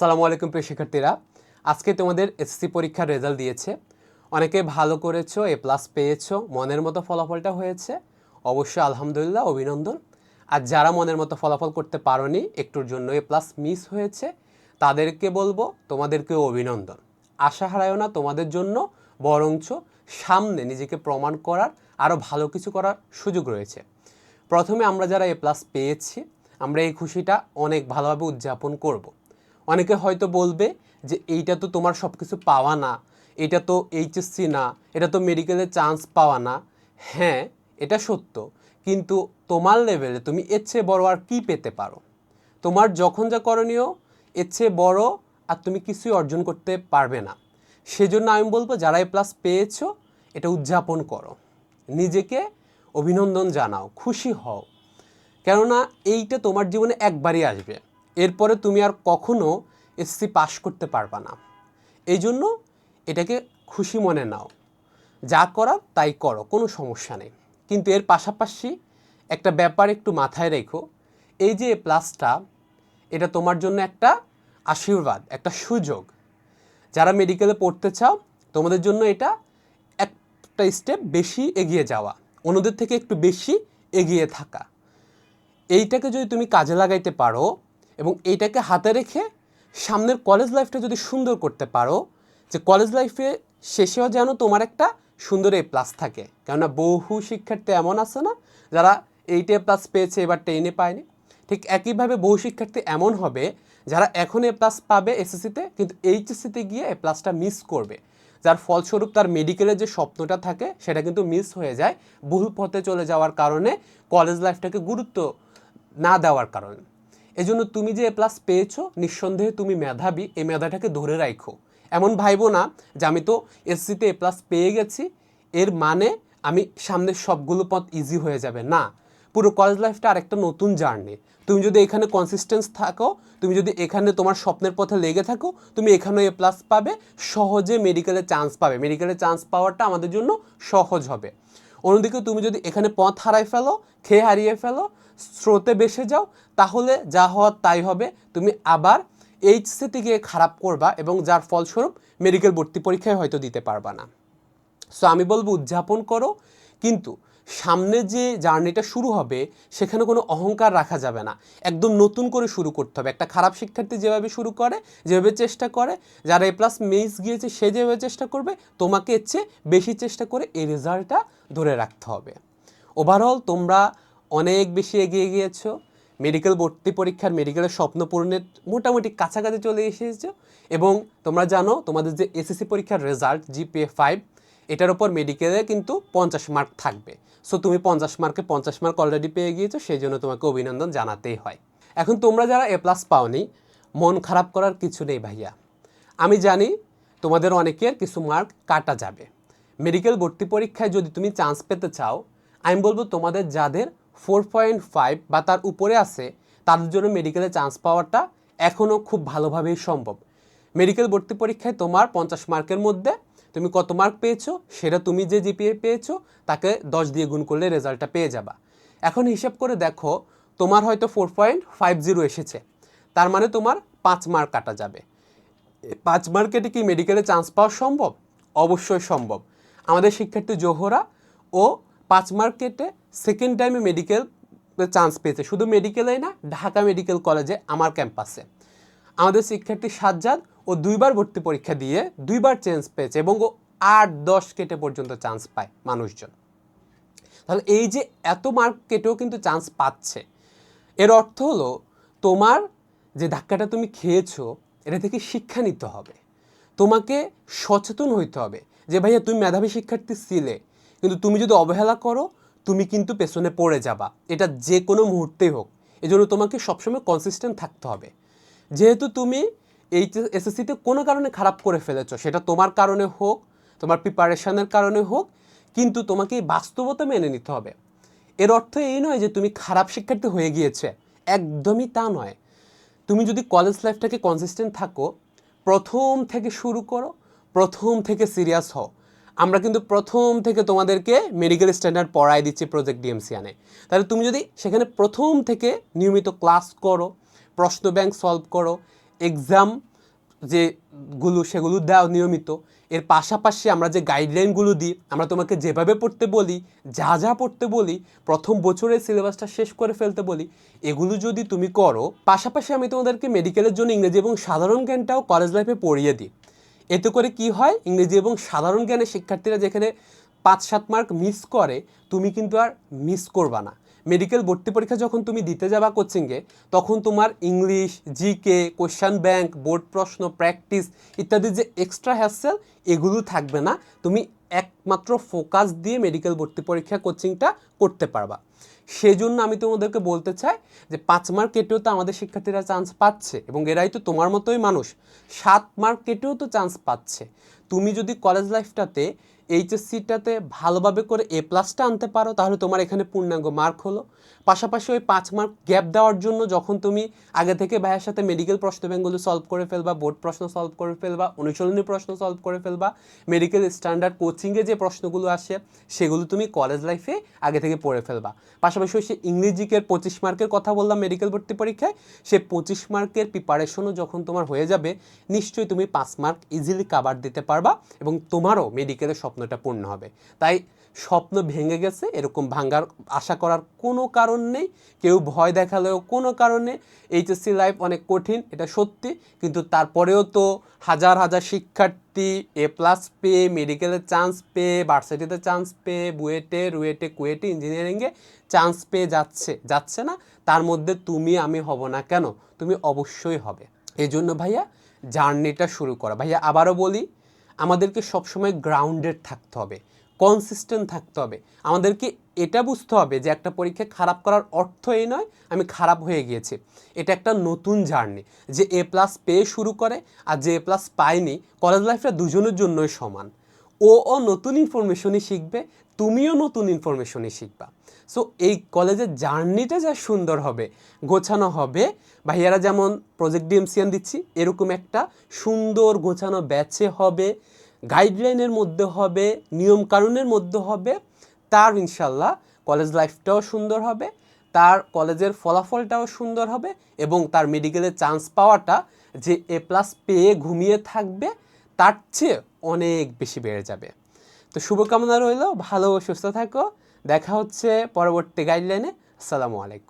আসসালামু আলাইকুম প্রিয় শিক্ষার্থীরা। আজকে তোমাদের এসএসসি পরীক্ষার রেজাল্ট দিয়েছে। অনেকে ভালো করেছ এ প্লাস পেয়েছ, মনের মতো ফলাফলটা হয়েছে। অবশ্যই আলহামদুলিল্লাহ, অভিনন্দন। আর যারা মনের মতো ফলাফল করতে পারোনি, একটুর জন্য এ প্লাস মিস হয়েছে, তাদেরকে বলব, তোমাদেরকেও অভিনন্দন। আশা হারায়ও না তোমাদের জন্য, বরঞ্চ সামনে নিজেকে প্রমাণ করার আরও ভালো কিছু করার সুযোগ রয়েছে। প্রথমে আমরা যারা এ প্লাস পেয়েছি, আমরা এই খুশিটা অনেক ভালোভাবে উদযাপন করব। অনেকে হয়তো বলবে যে এইটা তো তোমার সব কিছু পাওয়া না, এটা তো এইচএসসি না, এটা তো মেডিকেলে চান্স পাওয়া না। হ্যাঁ এটা সত্য। কিন্তু তোমার লেভেলে তুমি এর চেয়ে বড় আর কী পেতে পারো? তোমার যখন যা করণীয়, এর চেয়ে বড় আর তুমি কিছুই অর্জন করতে পারবে না। সেজন্য আমি বলব, যারা এ প্লাস পেয়েছ, এটা উদযাপন করো। নিজেকে অভিনন্দন জানাও, খুশি হও। কেননা এইটা তোমার জীবনে একবারই আসবে। এরপরে তুমি আর কখনো এসসি পাশ করতে পারবা না। এই জন্য এটাকে খুশি মনে নাও। যা করার তাই করো, কোনো সমস্যা নেই। কিন্তু এর পাশাপাশি একটা ব্যাপার একটু মাথায় রেখো। এই যে প্লাসটা, এটা তোমার জন্য একটা আশীর্বাদ, একটা সুযোগ। যারা মেডিকেলে পড়তে চাও, তোমাদের জন্য এটা একটা স্টেপ বেশি এগিয়ে যাওয়া, অন্যদের থেকে একটু বেশি এগিয়ে থাকা। এইটাকে যদি তুমি কাজে লাগাইতে পারো এবং এইটাকে হাতে রেখে সামনের কলেজ লাইফটা যদি সুন্দর করতে পারো, যে কলেজ লাইফে শেষেও যেন তোমার একটা সুন্দর এ প্লাস থাকে। কেননা বহু শিক্ষার্থী এমন আছে না, যারা এইট এ প্লাস পেয়েছে এবার টেনে পায়নি। ঠিক একইভাবে বহু শিক্ষার্থী এমন হবে, যারা এখন এ প্লাস পাবে এসএসসিতে কিন্তু এইচএসসিতে গিয়ে এ প্লাসটা মিস করবে। যার ফলস্বরূপ তার মেডিকেলের যে স্বপ্নটা থাকে, সেটা কিন্তু মিস হয়ে যায়, ভুল পথে চলে যাওয়ার কারণে কলেজ লাইফটাকে গুরুত্ব না দেওয়ার কারণে। এজন্য তুমি যে এ প্লাস পেয়েছ, নিঃসন্দেহে তুমি মেধাবী এই মেধাটাকে ধরে রাখো এমন ভাইবো না যে আমি তো এসসিতে এ প্লাস পেয়ে গেছি, এর মানে আমি সামনের সবগুলো পথ ইজি হয়ে যাবে। না, পুরো কলেজ লাইফটা আরেকটা নতুন জার্নি তুমি যদি এখানে কনসিস্টেন্স থাকো, তুমি যদি এখানে তোমার স্বপ্নের পথে লেগে থাকো, তুমি এখানেও এ প্লাস পাবে, সহজে মেডিকেলে চান্স পাবে। মেডিকেলে চান্স পাওয়াটা আমাদের জন্য সহজ হবে। অন্যদিকে তুমি যদি এখানে পথ হারাই ফেলো, খেয়ে হারিয়ে ফেলো, স্রোতে বেসে যাও, তাহলে যা হওয়ার তাই হবে। তুমি আবার এইচসি থেকে খারাপ করবা এবং যার ফলস্বরূপ মেডিকেল ভর্তি পরীক্ষায় হয়তো দিতে পারবা না। সো আমি বলব উদযাপন করো, কিন্তু সামনে যে জার্নিটা শুরু হবে, সেখানে কোনো অহংকার রাখা যাবে না। একদম নতুন করে শুরু করতে হবে। একটা খারাপ শিক্ষার্থী যেভাবে শুরু করে, যেভাবে চেষ্টা করে, যারা এ প্লাস মেইস গিয়েছে, সে যেভাবে চেষ্টা করবে, তোমাকে এর চেয়ে বেশি চেষ্টা করে এই রেজাল্টটা ধরে রাখতে হবে। ওভারঅল তোমরা অনেক বেশি এগিয়ে গিয়েছো। মেডিকেল ভর্তি পরীক্ষার মেডিকেলের স্বপ্ন পূরণের মোটামুটি কাছাকাছি চলে এসেছ। এবং তোমরা জানো, তোমাদের যে এসএসসি পরীক্ষার রেজাল্ট জিপিএ ফাইভ এটার উপর মেডিকেলে কিন্তু পঞ্চাশ মার্ক থাকবে। সো তুমি পঞ্চাশ মার্কে পঞ্চাশ মার্ক অলরেডি পেয়ে গিয়েছো সেই জন্য তোমাকে অভিনন্দন জানাতেই হয়। এখন তোমরা যারা এ প্লাস পাওনি, মন খারাপ করার কিছু নেই ভাইয়া। আমি জানি তোমাদের অনেকের কিছু মার্ক কাটা যাবে। মেডিকেল ভর্তি পরীক্ষায় যদি তুমি চান্স পেতে চাও, আমি বলব তোমাদের যাদের ফোর পয়েন্ট ফাইভ বা তার উপরে আছে, তাদের জন্য মেডিকেলে চান্স পাওয়াটা এখনও খুব ভালোভাবেই সম্ভব। মেডিকেল ভর্তি পরীক্ষায় তোমার পঞ্চাশ মার্কের মধ্যে তুমি কত মার্ক পেয়েছ, সেটা তুমি যে জিপিএ পেয়েছ, তাকে দশ দিয়ে গুণ করলে রেজাল্টটা পেয়ে যাবা। এখন হিসাব করে দেখো, তোমার হয়তো ফোর পয়েন্ট ফাইভ জিরো এসেছে, তার মানে তোমার পাঁচ মার্ক কাটা যাবে। পাঁচ মার্কেটে কি মেডিকেলে চান্স পাওয়া সম্ভব? অবশ্যই সম্ভব। আমাদের শিক্ষার্থী জোহরা ও পাঁচ মার্কেটে সেকেন্ড টাইমে মেডিকেল চান্স পেয়েছে, শুধু মেডিকেলেই না, ঢাকা মেডিকেল কলেজে আমার ক্যাম্পাসে আমাদের শিক্ষার্থী সাজ্জাদ ও দুইবার ভর্তি পরীক্ষা দিয়ে দুইবার চান্স পেয়েছে এবং ও আট দশ কেটে পর্যন্ত চান্স পায় মানুষজন। তাহলে এই যে এত মার্ক কেটেও কিন্তু চান্স পাচ্ছে। এর অর্থ হলো তোমার যে ধাক্কাটা তুমি খেয়েছো, এটা থেকে শিক্ষা নিতে হবে। তোমাকে সচেতন হইতে হবে যে, ভাইয়া, তুমি মেধাবী শিক্ষার্থী ছিলে, কিন্তু তুমি যদি অবহেলা করো, তুমি কিন্তু পেছনে পড়ে যাবা। এটা যে কোনো মুহূর্তেই হোক। এজন্য তোমাকে সবসময় কনসিস্টেন্ট থাকতে হবে। যেহেতু তুমি এই এসএসসিতে কোনো কারণে খারাপ করে ফেলেছ, সেটা তোমার কারণে হোক, তোমার প্রিপারেশনের কারণে হোক, কিন্তু তোমাকে এই বাস্তবতা মেনে নিতে হবে। এর অর্থ এই নয় যে তুমি খারাপ শিক্ষার্থী হয়ে গিয়েছে, একদমই তা নয়। তুমি যদি কলেজ লাইফটাকে কনসিস্টেন্ট থাকো, প্রথম থেকে শুরু করো, প্রথম থেকে সিরিয়াস হও। আমরা কিন্তু প্রথম থেকে তোমাদেরকে মেডিকেল স্ট্যান্ডার্ড পড়াই দিচ্ছি প্রজেক্ট ডিএমসিয়ানে তাহলে তুমি যদি সেখানে প্রথম থেকে নিয়মিত ক্লাস করো প্রশ্ন ব্যাংক সলভ করো এক্সাম যেগুলো সেগুলো দাও নিয়মিত। এর পাশাপাশি আমরা যে গাইডলাইনগুলো দিই, আমরা তোমাকে যেভাবে পড়তে বলি, যা যা পড়তে বলি, প্রথম বছরের সিলেবাসটা শেষ করে ফেলতে বলি, এগুলো যদি তুমি করো, পাশাপাশি আমি তোমাদেরকে মেডিকেলের জন্য ইংরেজি এবং সাধারণ জ্ঞানটাও কলেজ লাইফে পড়িয়ে দিই। এতে করে কি হয়? ইংরেজি এবং সাধারণ জ্ঞানের শিক্ষার্থীরা যেখানে পাঁচ সাত মার্ক মিস করে, তুমি কিন্তু আর মিস করবা না। মেডিকেল ভর্তি পরীক্ষা যখন তুমি দিতে যাবা কোচিংয়ে তখন তোমার English GK question bank board প্রশ্ন প্র্যাকটিস ইত্যাদি যে এক্সট্রা হ্যাসেল এগুলো থাকবে না। তুমি একমাত্র ফোকাস দিয়ে মেডিকেল ভর্তি পরীক্ষা কোচিংটা করতে পারবা। সেজন্য আমি তোমাদেরকে বলতে চাই যে পাঁচ মার্ক কেটেও তো আমাদের শিক্ষার্থীরা চান্স পাচ্ছে এবং এরাই তো তোমার মতোই মানুষ। সাত মার্ক কেটেও তো চান্স পাচ্ছে। তুমি যদি কলেজ লাইফটাতে এইচএসসিটাতে ভালোভাবে করে এ প্লাসটা আনতে পারো, তাহলে তোমার এখানে পূর্ণাঙ্গ মার্ক হলো। পাশাপাশি ওই পাঁচ মার্ক গ্যাপ দেওয়ার জন্য যখন তুমি আগে থেকে ভাইয়ের সাথে মেডিকেল প্রশ্ন ব্যাঙ্কগুলো সলভ করে ফেলবা বোর্ড প্রশ্ন সলভ করে ফেলবা, অনুশীলনী প্রশ্ন সলভ করে ফেলবা মেডিকেল স্ট্যান্ডার্ড কোচিংয়ে যে প্রশ্নগুলো আসে, সেগুলো তুমি কলেজ লাইফে আগে থেকে পড়ে ফেলবা। পাশাপাশি ওই সে ইংরেজিকের পঁচিশ মার্কের কথা বললাম মেডিকেল ভর্তি পরীক্ষায়, সে পঁচিশ মার্কের প্রিপারেশনও যখন তোমার হয়ে যাবে, নিশ্চয়ই তুমি পাঁচ মার্ক ইজিলি কাভার দিতে পারবা এবং তোমারও মেডিকেলের স্বপ্নটা পূর্ণ হবে। তাই স্বপ্ন ভেঙে গেছে, এরকম ভাঙ্গার আশা করার কোনো কারণ নেই, কেউ ভয় দেখালেও কোনো কারণে এইচএসসি লাইফ অনেক কঠিন, এটা সত্যি, কিন্তু তারপরেও তো হাজার হাজার শিক্ষার্থী এ প্লাস পেয়ে মেডিকেলে চান্স পেয়ে ভার্সিটিতে চান্স পেয়ে, বুয়েটে, রুয়েটে, কুয়েটে ইঞ্জিনিয়ারিংয়ে চান্স পেয়ে যাচ্ছে যাচ্ছে না। তার মধ্যে তুমি, আমি হব না কেন? তুমি অবশ্যই হবে। এই জন্য ভাইয়া জার্নিটা শুরু করা। ভাইয়া, আবারও বলি আমাদেরকে সবসময় গ্রাউন্ডেড থাকতে হবে কনসিস্টেন্ট থাকতে হবে। আমাদেরকে এটা বুঝতে হবে যে একটা পরীক্ষা খারাপ করার অর্থ এই নয়, আমি খারাপ হয়ে গিয়েছি। এটা একটা নতুন জার্নি, যে এ প্লাস পেয়ে শুরু করে আর যে এ প্লাস পায়নি কলেজ লাইফটা দুজনের জন্যই সমান। ও ও নতুন ইনফরমেশনই শিখবে, তুমিও নতুন ইনফরমেশনই শিখবা। সো এই কলেজের জার্নিটা যা সুন্দর হবে, গোছানো হবে, ভাইয়ারা যেমন প্রজেক্ট ডিএমসিয়ান দিচ্ছি, এরকম একটা সুন্দর গোছানো ব্যাচে হবে গাইডলাইনের মধ্যে হবে নিয়ম কানুনের মধ্যে হবে, তার ইনশাল্লাহ কলেজ লাইফটাও সুন্দর হবে, তার কলেজের ফলাফলটাও সুন্দর হবে এবং তার মেডিকেলের চান্স পাওয়াটা যে এ প্লাস পেয়ে ঘুমিয়ে থাকবে তার চেয়ে অনেক বেশি বেড়ে যাবে। তো শুভকামনা রইল, ভালো সুস্থ থাকো, দেখা হচ্ছে পরবর্তী গাইডলাইনে আসসালামু আলাইকুম।